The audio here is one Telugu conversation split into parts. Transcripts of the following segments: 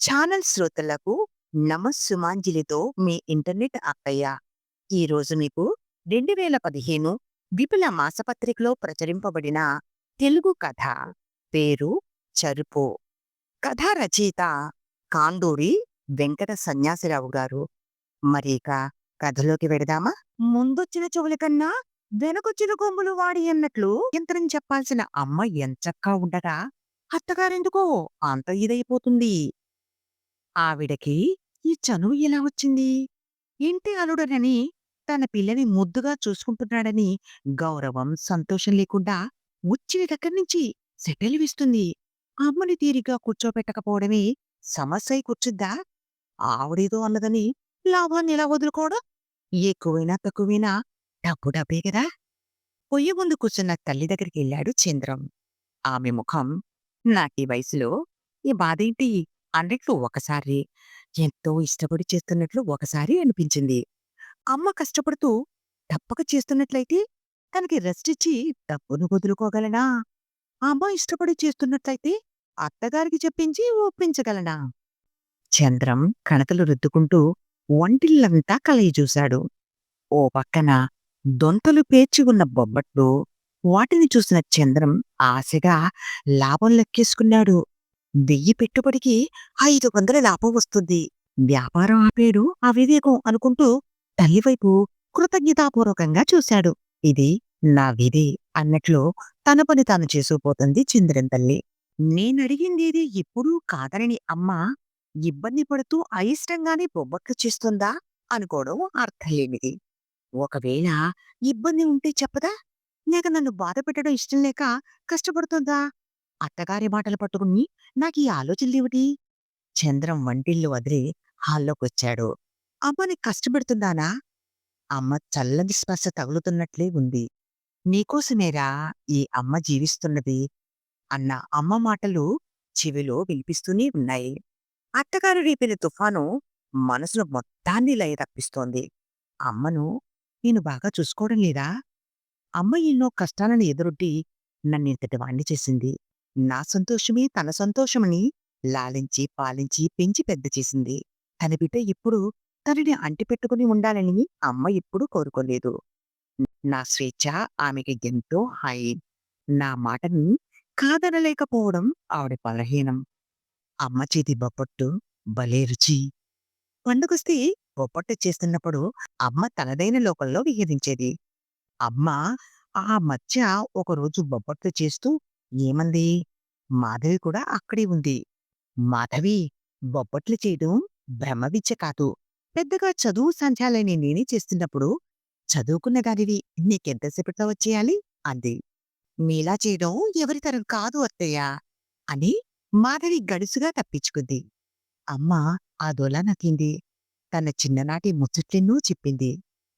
ఛానల్ శ్రోతలకు నమస్సుమాంజలితో మీ ఇంటర్నెట్ అక్కయ్య. ఈరోజు మీకు 2015 విపుల మాసపత్రికలో ప్రచురింపబడిన తెలుగు కథ పేరు చరుపు. కథ రచయిత కాండూరి వెంకట సన్యాసిరావు గారు. మరిక కథలోకి వెడదామా? ముందొచ్చిన చెవుల కన్నా వెనకొచ్చిన కొమ్ములు వాడి అన్నట్లు యంత్రం చెప్పాల్సిన అమ్మ ఎంచక్కా ఉండగా అత్తగారెందుకో అంత ఇదైపోతుంది. ఆవిడకి ఈ చనువు ఎలా వచ్చింది? ఇంటి అల్లుడనని తన పిల్లని ముద్దుగా చూసుకుంటున్నాడని గౌరవం, సంతోషం లేకుండా వచ్చిన దగ్గర నుంచి సెటలివిస్తుంది. అమ్మని తీరిగా కూర్చోపెట్టకపోవడమే సమస్య కూర్చుద్దా? ఆవిడేదో అన్నదని లాభాన్ని ఎలా వదులుకోవడం? ఎక్కువైనా తక్కువైనా డబ్బు డబ్బే కదా! పొయ్యి ముందు కూర్చున్న తల్లి దగ్గరికెళ్ళాడు చంద్రం. ఆమె ముఖం నాకీ వయసులో ఈ బాధేంటి అన్నట్లు ఒకసారి, ఎంతో ఇష్టపడి చేస్తున్నట్లు ఒకసారి అనిపించింది. అమ్మ కష్టపడుతూ తప్పక చేస్తున్నట్లయితే తనకి రెస్టిచ్చి డబ్బును వదులుకోగలనా? అమ్మ ఇష్టపడి చేస్తున్నట్లయితే అత్తగారికి చెప్పించి ఒప్పించగలనా? చంద్రం కణకలు రుద్దుకుంటూ వంటిల్లంతా కలయజూశాడు. ఓ పక్కన దొంతలు పేర్చి ఉన్న బొబ్బట్లు, వాటిని చూసిన చంద్రం ఆశగా లాభం లెక్కేసుకున్నాడు. వెయ్యి పెట్టుబడికి ఐదు వందల లాభం వస్తుంది. వ్యాపారం ఆపేడు అవివేకం అనుకుంటూ తల్లివైపు కృతజ్ఞతాపూర్వకంగా చూశాడు. ఇది నా విధి అన్నట్లు తన పని తాను చేసుకుపోతుంది చంద్రన్ తల్లి. నేనడిగిందేది ఎప్పుడూ కాదనని అమ్మ ఇబ్బంది పడుతూ అయిష్టంగానే బొబ్బక్క చేస్తుందా అనుకోవడం అర్థంలేనిది. ఒకవేళ ఇబ్బంది ఉంటే చెప్పదా? లేక నన్ను బాధ పెట్టడం ఇష్టం లేక కష్టపడుతుందా? అత్తగారి మాటలు పట్టుకుని నాకీ ఆలోచనలేమిటి? చంద్రం వంటిల్లు వదిలి హాల్లోకొచ్చాడు. అమ్మని కష్టపెడుతున్నానా? అమ్మ చల్లని స్పర్శ తగులుతున్నట్లే ఉంది. నీకోసమేరా ఈ అమ్మ జీవిస్తున్నది అన్న అమ్మ మాటలు చెవిలో వినిపిస్తూనే ఉన్నాయి. అత్తగారు రేపిన తుఫాను మనసును మొత్తాన్ని లయ తప్పిస్తోంది. అమ్మను నేను బాగా చూసుకోవడం లేదా? అమ్మ ఎన్నో కష్టాలను ఎదురొడ్డి నన్నింతటి వాణ్ణి చేసింది. నా సంతోషమే తన సంతోషమని లాలించి, పాలించి, పెంచి పెద్ద చేసింది. తన బిడ్డ ఇప్పుడు తనని అంటిపెట్టుకుని ఉండాలని అమ్మ ఎప్పుడూ కోరుకోలేదు. నా స్వేచ్ఛ ఆమెకి ఎంతో హాయి. నా మాటని కాదనలేకపోవడం ఆవిడ బలహీనం. అమ్మ చేతి బొప్పట్టు భలే రుచి. పండుకొస్తే బొప్పట్టు చేస్తున్నప్పుడు అమ్మ తనదైన లోకంలో విహరించేది. అమ్మ ఆ మధ్య ఒకరోజు బొబ్బట్లు చేస్తూ ఏమంది? మాధవి కూడా అక్కడే ఉంది. మాధవి బొబ్బట్లు చేయడం బ్రహ్మ విద్య కాదు. పెద్దగా చదువు సంధ్యాలని నేనే చేస్తున్నప్పుడు చదువుకున్న దానివి నీకెంతసేపట్లో వచ్చేయాలి? అంది. మీలా చేయడం ఎవరి తరం కాదు అత్తయ్య అని మాధవి గడుసుగా తప్పించుకుంది. అమ్మ అదోలా నవ్వింది. తన చిన్ననాటి ముచ్చట్లెన్నూ చెప్పింది.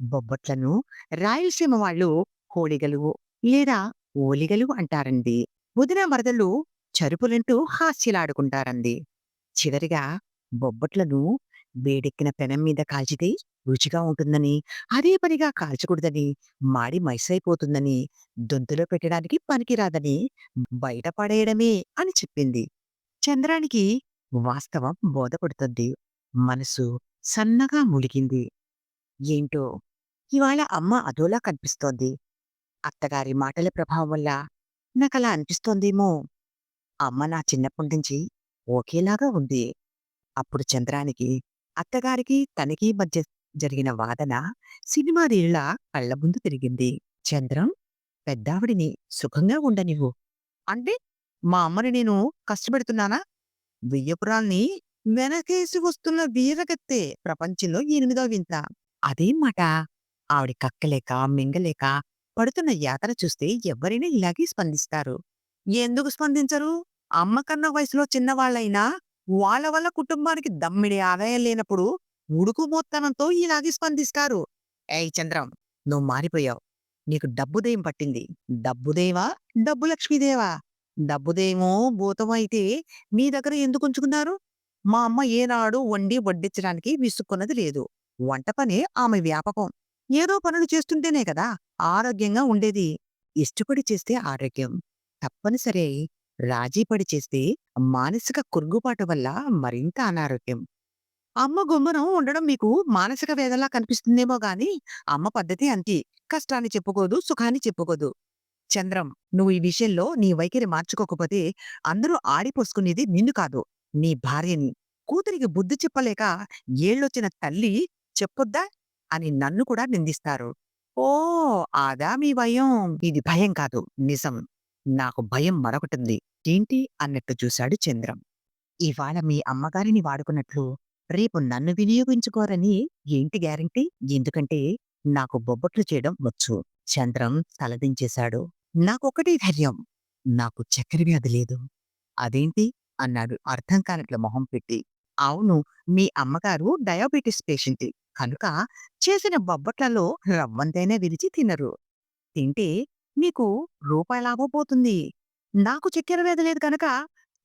బొబ్బట్లను రాయలసీమ వాళ్ళు హోళిగలు లేదా ఓలిగలు అంటారండి వదిన వరదలు చరుపులంటూ హాస్యలాడుకుంటారంది. చివరిగా బొబ్బట్లను వేడెక్కిన పెనం మీద కాల్చితే రుచిగా ఉంటుందని, అదే పనిగా కాల్చకూడదని, మాడి మైసైపోతుందని, దొంతులో పెట్టడానికి పనికిరాదని బయట పడేయడమే అని చెప్పింది. చంద్రానికి వాస్తవం బోధపడుతుంది. మనసు సన్నగా ములిగింది. ఏంటో ఇవాళ అమ్మ అదోలా కనిపిస్తోంది. అత్తగారి మాటల ప్రభావం వల్ల నాకలా అనిపిస్తోందేమో! అమ్మ నా చిన్నప్పటి నుంచి ఒకేలాగా ఉంది. అప్పుడు చంద్రానికి, అత్తగారికి తనకి మధ్య జరిగిన వాదన సినిమా రీల్లా కళ్ళ ముందు తిరిగింది. చంద్రం పెద్దావిడిని సుఖంగా ఉండనివ్వు. అంటే మా అమ్మని నేను కష్టపెడుతున్నానా? వియ్యపురాల్ని వెనకేసి వస్తున్న వీరగత్తె ప్రపంచంలో ఎనిమిదో వింత. అదేం మాట? ఆవిడ కక్కలేక, మింగలేక పడుతున్న యాతన చూస్తే ఎవ్వరైనా ఇలాగే స్పందిస్తారు. ఎందుకు స్పందించరు? అమ్మకన్న వయసులో చిన్నవాళ్ళైనా వాళ్ళ వల్ల కుటుంబానికి దమ్మిడి ఆదాయం లేనప్పుడు ఉడుకుమోత్తనంతో ఇలాగే స్పందిస్తారు. ఏయ్ చంద్రం! నువ్వు మారిపోయావు. నీకు డబ్బుదెయ్యం పట్టింది. డబ్బుదేవా? డబ్బు లక్ష్మీదేవా? డబ్బుదేమో భూతం అయితే మీ దగ్గర ఎందుకు ఉంచుకున్నారు మా అమ్మ ఏనాడు వండి వడ్డించడానికి విసుక్కున్నది లేదు. వంట పనే ఆమె వ్యాపకం. ఏదో పనులు చేస్తుంటేనే కదా ఆరోగ్యంగా ఉండేది. ఇష్టపడి చేస్తే ఆరోగ్యం. తప్పనిసరి రాజీపడి చేస్తే మానసిక కురుగుబాటు వల్ల మరింత అనారోగ్యం. అమ్మ గుమ్మనం ఉండడం మీకు మానసిక వేదలా కనిపిస్తుందేమో గాని, అమ్మ పద్ధతి అంతే. కష్టాన్ని చెప్పుకోదు, సుఖాన్ని చెప్పుకోదు. చంద్రం, నువ్వు ఈ విషయంలో నీ వైఖరి మార్చుకోకపోతే అందరూ ఆడిపోసుకునేది నిన్ను కాదు, నీ భార్యని. కూతురికి బుద్ధి చెప్పలేక ఏళ్ళొచ్చిన తల్లి చెప్పొద్దా అని నన్ను కూడా నిందిస్తారు. ఓ ఆదా మీ భయం. ఇది భయం కాదు, నిజం. నాకు భయం మరొకటింది ఏంటి అన్నట్టు చూశాడు చంద్రం. ఇవాళ మీ అమ్మగారిని వాడుకున్నట్లు రేపు నన్ను వినియోగించుకోరని ఏంటి గ్యారంటీ? ఎందుకంటే నాకు బొబ్బట్లు చేయడం వచ్చు. చంద్రం తలదించేశాడు. నాకొక్కటే ధైర్యం. నాకు చక్కెర వ్యాధి లేదు. అదేంటి? అన్నాడు అర్థం కానట్లు మొహం పెట్టి. అవును, మీ అమ్మగారు డయాబెటిస్ పేషెంట్. కనుక చేసిన బొబ్బట్లలో రవ్వంతైనా విరిచి తినరు. తింటే మీకు రూపాయి లాభం పోతుంది. నాకు చక్కెర వ్యాధి లేదు కనుక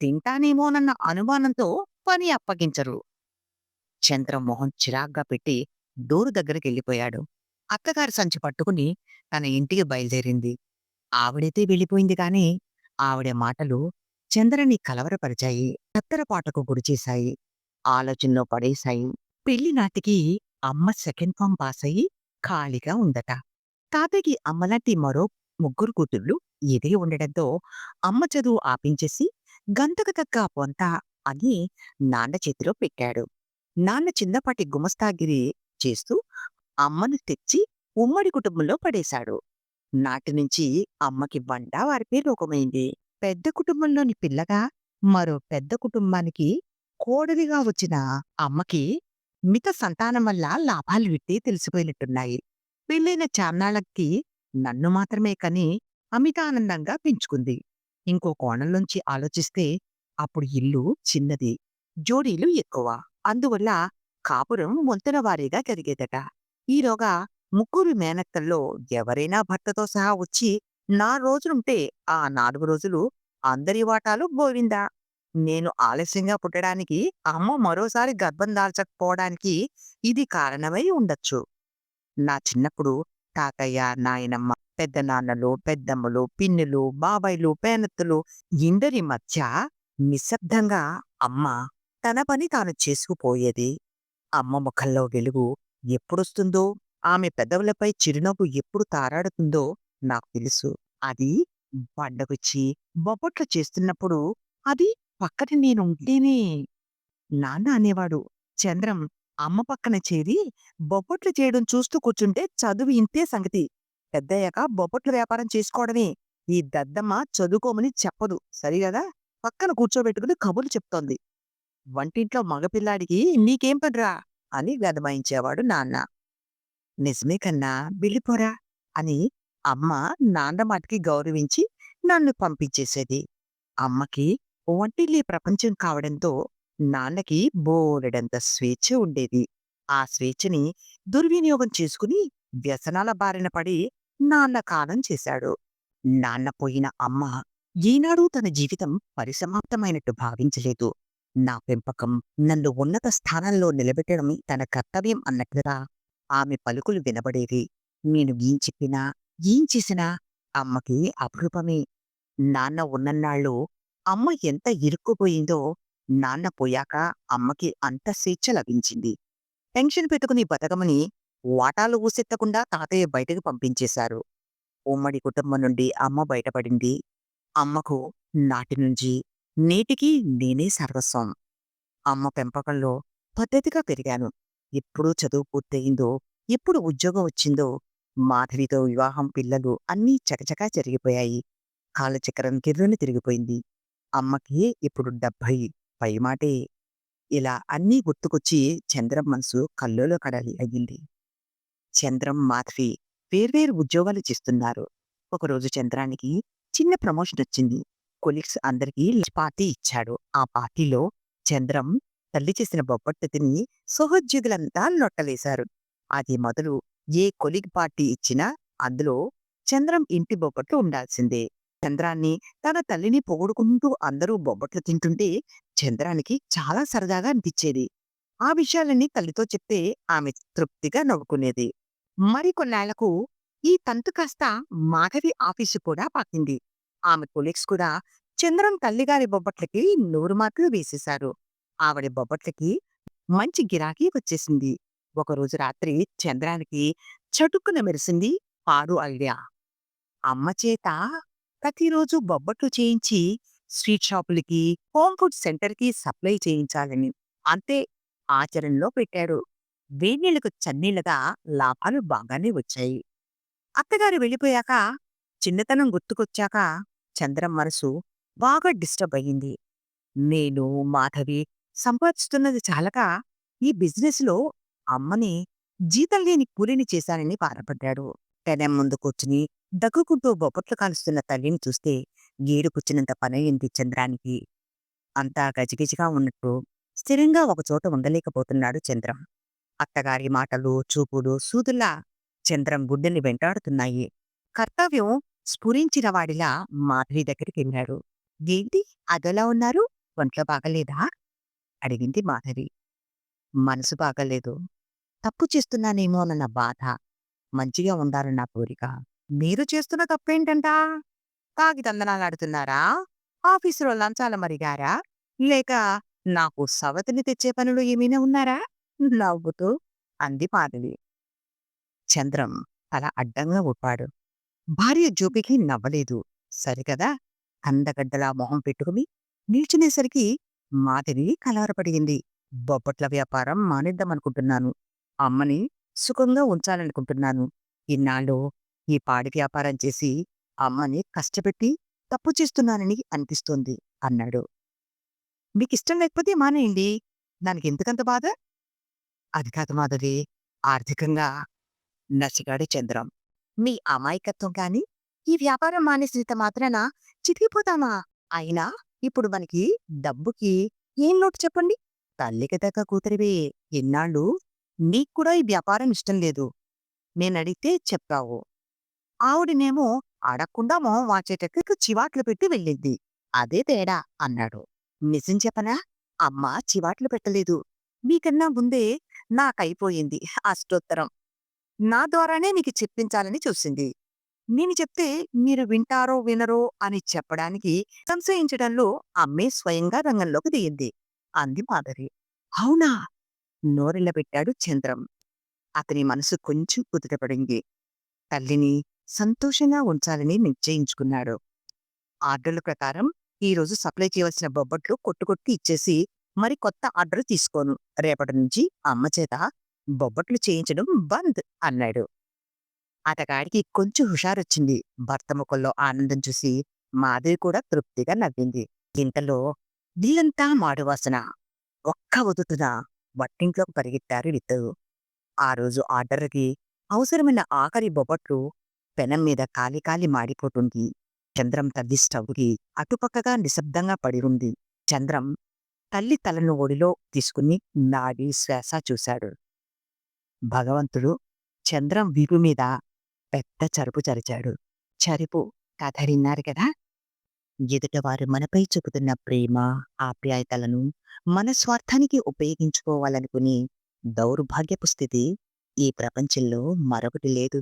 తింటానేమోనన్న అనుమానంతో పని అప్పగించరు. చంద్రం మొహం చిరాగ్గా పెట్టి డోరు దగ్గరికెళ్ళిపోయాడు. అత్తగారి సంచి పట్టుకుని తన ఇంటికి బయలుదేరింది. ఆవిడైతే వెళ్ళిపోయింది కాని, ఆవిడ మాటలు చంద్రని కలవరపరిచాయి. తత్తరపాటకు గురిచేశాయి. ఆలోచనలో పడేశాయి. పెళ్ళి నాటికి అమ్మ సెకండ్ ఫామ్ పాస్ అయ్యి ఖాళీగా ఉందట. తాతయ్యకి అమ్మలాంటి మరో ముగ్గురు కూతుళ్ళు ఎదిగి ఉండడంతో అమ్మ చదువు ఆపించేసి గంతకు తగ్గ పొంత అని నాన్న చేతిలో పెట్టాడు. నాన్న చిన్నపాటి గుమస్తాగిరి చేస్తూ అమ్మను తెచ్చి ఉమ్మడి కుటుంబంలో పడేశాడు. నాటినుంచి అమ్మకి బండా వారిపై లోకమైంది. పెద్ద కుటుంబంలోని పిల్లగా మరో పెద్ద కుటుంబానికి కోడలిగా వచ్చిన అమ్మకి మిత సంతానం వల్ల లాభాలు విట్టే తెలిసిపోయినట్టున్నాయి. పెళ్ళైన చాన్నాళ్ళకి నన్ను మాత్రమే కని అమితానందంగా పెంచుకుంది. ఇంకో కోణంలోంచి ఆలోచిస్తే అప్పుడు ఇల్లు చిన్నది. జోడీలు ఎక్కువ. అందువల్ల కాపురం వంతుల వారీగా జరిగేదట. ఈలోగా ముగ్గురు మేనత్తల్లో ఎవరైనా భర్తతో సహా వచ్చి నా రోజులుంటే ఆ నాలుగు రోజులు అందరి వాటాలు గోవిందా. నేను ఆలస్యంగా పుట్టడానికి అమ్మ మరోసారి గర్భం దాల్చకపోవడానికి ఇది కారణమై ఉండొచ్చు. నా చిన్నప్పుడు తాతయ్య, నాయనమ్మ, పెద్దనాన్నలు, పెద్దమ్మలు, పిన్నులు, బాబాయిలు, పేనత్తులు ఇందరి మధ్య నిశ్శబ్దంగా అమ్మ తన పని తాను చేసుకుపోయేది. అమ్మ ముఖంలో వెలుగు ఎప్పుడొస్తుందో, ఆమె పెదవులపై చిరునవ్వు ఎప్పుడు తారాడుతుందో నాకు తెలుసు. అది పండగొచ్చి బొబ్బట్లు చేస్తున్నప్పుడు అది పక్కన నేనుంటేనే. నాన్న అనేవాడు, చంద్రం అమ్మ పక్కన చేరి బొబ్బట్లు చేయడం చూస్తూ కూర్చుంటే చదువు ఇంతే సంగతి. పెద్దయ్యాక బొబ్బట్ల వ్యాపారం చేసుకోవడమే. ఈ దద్దమ్మ చదువుకోమని చెప్పదు సరిగదా? పక్కన కూర్చోబెట్టుకుని కబుర్లు చెప్తోంది. వంటింట్లో మగపిల్లాడికి నీకేం పనిరా అని గదమాయించేవాడు నాన్న. నిజమే కన్నా వెళ్ళిపోరా అని అమ్మ నాన్న మాటకి గౌరవించి నన్ను పంపించేసేది. అమ్మకి ఒంటిల్లి ప్రపంచం కావడంతో నాన్నకి బోలెడంత స్వేచ్ఛ ఉండేది. ఆ స్వేచ్ఛని దుర్వినియోగం చేసుకుని వ్యసనాల బారిన పడి నాన్న కాలం చేశాడు. నాన్న పోయిన అమ్మ ఈనాడూ తన జీవితం పరిసమాప్తమైనట్టు భావించలేదు. నా పెంపకం నన్ను ఉన్నత స్థానంలో నిలబెట్టడం తన కర్తవ్యం అన్నట్లుగా ఆమె పలుకులు వినబడేవి. నేను ఏం చెప్పినా, ఏం చేసినా అమ్మకి అపురూపమే. నాన్న ఉన్నన్నాళ్ళు అమ్మ ఎంత ఇరుక్కుపోయిందో నాన్న పోయాక అమ్మకి అంత స్వేచ్ఛ లభించింది. పెన్షన్ పెట్టుకుని బతకమని వాటాలు ఊసెత్తకుండా తాతయ్య బయటకు పంపించేశారు. ఉమ్మడి కుటుంబం నుండి అమ్మ బయటపడింది. అమ్మకు నాటి నుంచి నేటికి నేనే సర్వస్వం. అమ్మ పెంపకంలో పద్ధతిగా పెరిగాను. ఎప్పుడు చదువు పూర్తయిందో, ఎప్పుడు ఉద్యోగం వచ్చిందో, మాధవితో వివాహం, పిల్లలు అన్నీ చకచకా జరిగిపోయాయి. కాలచక్రం గిర్రున తిరిగిపోయింది. అమ్మకి ఇప్పుడు 70 పైమాటే. ఇలా అన్నీ గుర్తుకొచ్చి చంద్రం మనసు కల్లోలో కడలి అయ్యింది. చంద్రం, మాధవి వేర్వేరు ఉద్యోగాలు చేస్తున్నారు. ఒకరోజు చంద్రానికి చిన్న ప్రమోషనొచ్చింది. కొలీగ్స్ అందరికీ పార్టీ ఇచ్చాడు. ఆ పార్టీలో చంద్రం తల్లి చేసిన బొబ్బట్టు తిని సహోద్యోగులంతా లొట్టలేశారు. అది మొదలు ఏ కొలిగ్ పార్టీ ఇచ్చినా అందులో చంద్రం ఇంటి బొబ్బట్టు ఉండాల్సిందే. చంద్రాన్ని, తన తల్లిని పొగుడుకుంటూ అందరూ బొబ్బట్లు తింటుంటే చంద్రానికి చాలా సరదాగా అనిపించేది ఆ విషయాలన్నీ తల్లితో చెప్తే ఆమె తృప్తిగా నవ్వుకునేది. మరికొన్నేళ్ళకు ఈ తంతు కాస్త మాధవి ఆఫీసు కూడా పాకింది. ఆమె కొలీగ్స్ కూడా చంద్రం తల్లిగారి బొబ్బట్లకి నూరు మార్కులు వేసేశారు ఆవిడ బొబ్బట్లకి మంచి గిరాకీ వచ్చేసింది ఒకరోజు రాత్రి చంద్రానికి చటుక్కున మెరిసింది పారు ఐడియా అమ్మ చేత ప్రతిరోజు బొబ్బట్లు చేయించి స్వీట్ షాపులకి హోమ్ ఫుడ్ సెంటర్కి సప్లై చేయించాలని. అంతే ఆచరణలో పెట్టాడు వేణీళ్ళకు చన్నీళ్ళగా లాభాలు బాగానే వచ్చాయి. అత్తగారు వెళ్ళిపోయాక చిన్నతనం గుర్తుకొచ్చాక చంద్రం మనసు బాగా డిస్టర్బ్ అయ్యింది. నేను మాధవి సంపాదిస్తున్నది చాలక ఈ బిజినెస్లో అమ్మని జీతం లేని కూలిని చేశానని బాధపడ్డాడు. తెనం ముందు కూర్చుని దగ్గుకుంటూ బొబ్బట్లు కాలుస్తున్న తల్లిని చూస్తే గీడుకొచ్చినంత పనయింది చంద్రానికి. అంతా గజిగిజిగా ఉన్నట్టు స్థిరంగా ఒకచోట ఉండలేకపోతున్నాడు చంద్రం. అత్తగారి మాటలు చూపులు సూదుల్లా చంద్రం గుడ్డని వెంటాడుతున్నాయి. కర్తవ్యం స్ఫురించిన వాడిలా మాధవి దగ్గరికి వెళ్ళాడు. ఏంటి? అదోలా ఉన్నారు? ఒంట్లో బాగలేదా? అడిగింది మాధవి. మనసు బాగలేదు. తప్పు చేస్తున్నానేమోనన్న బాధ. మంచిగా ఉండాలన్న కోరిక. మీరు చేస్తున్న తప్పేంటంట? తాగితందనాలాడుతున్నారా ఆఫీసులో లంచాల మరిగారా? లేక నాకు సవతిని తెచ్చే పనులు ఏమైనా ఉన్నారా? నవ్వుతూ అంది మాధవి చంద్రం అలా అడ్డంగా ఊపాడు. భార్య జోపికి నవ్వలేదు. సరికదా అందగడ్డలా మొహం పెట్టుకుని నిల్చునేసరికి మాధవి కలవరపడింది బొబ్బట్ల వ్యాపారం మానేద్దామనుకుంటున్నాను. అమ్మని సుఖంగా ఉంచాలనుకుంటున్నాను. ఇన్నాళ్ళు ఈ పాడి వ్యాపారం చేసి అమ్మని కష్టపెట్టి తప్పు చేస్తున్నానని అనిపిస్తోంది అన్నాడు. మీకిష్టం లేకపోతే మానేయండి. దానికి ఎందుకంత బాధ? అది కాదు మాధవి. ఆర్థికంగా నసిగాడి చంద్రం. మీ అమాయకత్వం కాని ఈ వ్యాపారం మానేసినంత మాత్రాన చితికిపోతామా? అయినా ఇప్పుడు మనకి డబ్బుకి ఏం లోటు చెప్పండి? తల్లికి దగ్గ కూతురివే. ఎన్నాళ్ళు నీకు కూడా ఈ వ్యాపారం ఇష్టం లేదు. నేనడిగితే చెప్పావు. ఆవిడనేమో అడగకుండా మొహం వాచేటట్టు చివాట్లు పెట్టి వెళ్ళింది. అదే తేడా అన్నాడు. నిజం చెప్పనా? అమ్మ చివాట్లు పెట్టలేదు. మీకన్నా ముందే నాకైపోయింది అష్టోత్తరం. నా ద్వారానే మీకు చెప్పించాలని చూసింది. నేను చెప్తే మీరు వింటారో వినరో అని చెప్పడానికి సంశయించడంలో అమ్మే స్వయంగా రంగంలోకి దిగింది. అంది మాధరి అవునా? నోరెళ్ళబెట్టాడు చంద్రం. అతని మనసు కొంచెం కుదుటపడింది. తల్లిని సంతోషంగా ఉంచాలని నిశ్చయించుకున్నాడు. ఆర్డర్ల ప్రకారం ఈ రోజు సప్లై చేయవలసిన బొబ్బట్లు కొట్టుకొట్టి ఇచ్చేసి మరి కొత్త ఆర్డర్ తీసుకోను. రేపటి నుంచి అమ్మ చేత బొబ్బట్లు చేయించడం బంద్ అన్నాడు. అతగాడికి కొంచెం హుషారొచ్చింది. భర్త ముఖంలో ఆనందం చూసి మాధవి కూడా తృప్తిగా నవ్వింది. ఇంతలో దిల్లంతా మాడువాసన ఒక్క వదుతున వట్టింట్లోకి పరిగెత్తారు ఇద్దరు. ఆ రోజు ఆర్డర్కి అవసరమైన ఆఖరి బొబ్బట్లు పెనం మీద కాలి కాలి మాడిపోతుంది. చంద్రం తల్లి స్టవ్కి అటుపక్కగా నిశ్శబ్దంగా పడి ఉంది చంద్రం తల్లి తలను ఒడిలో తీసుకుని నాడి శ్వాస చూశాడు. భగవంతుడు చంద్రం వీపు మీద పెద్ద చరుపు చరిచాడు. చరిపు కథరిన్నారు కదా! ఎదుటవారు మనపై చూపుతున్న ప్రేమ ఆప్యాయతలను మన స్వార్థానికి ఉపయోగించుకోవాలనుకుని దౌర్భాగ్యపు స్థితి ఈ ప్రపంచంలో మరొకటి లేదు.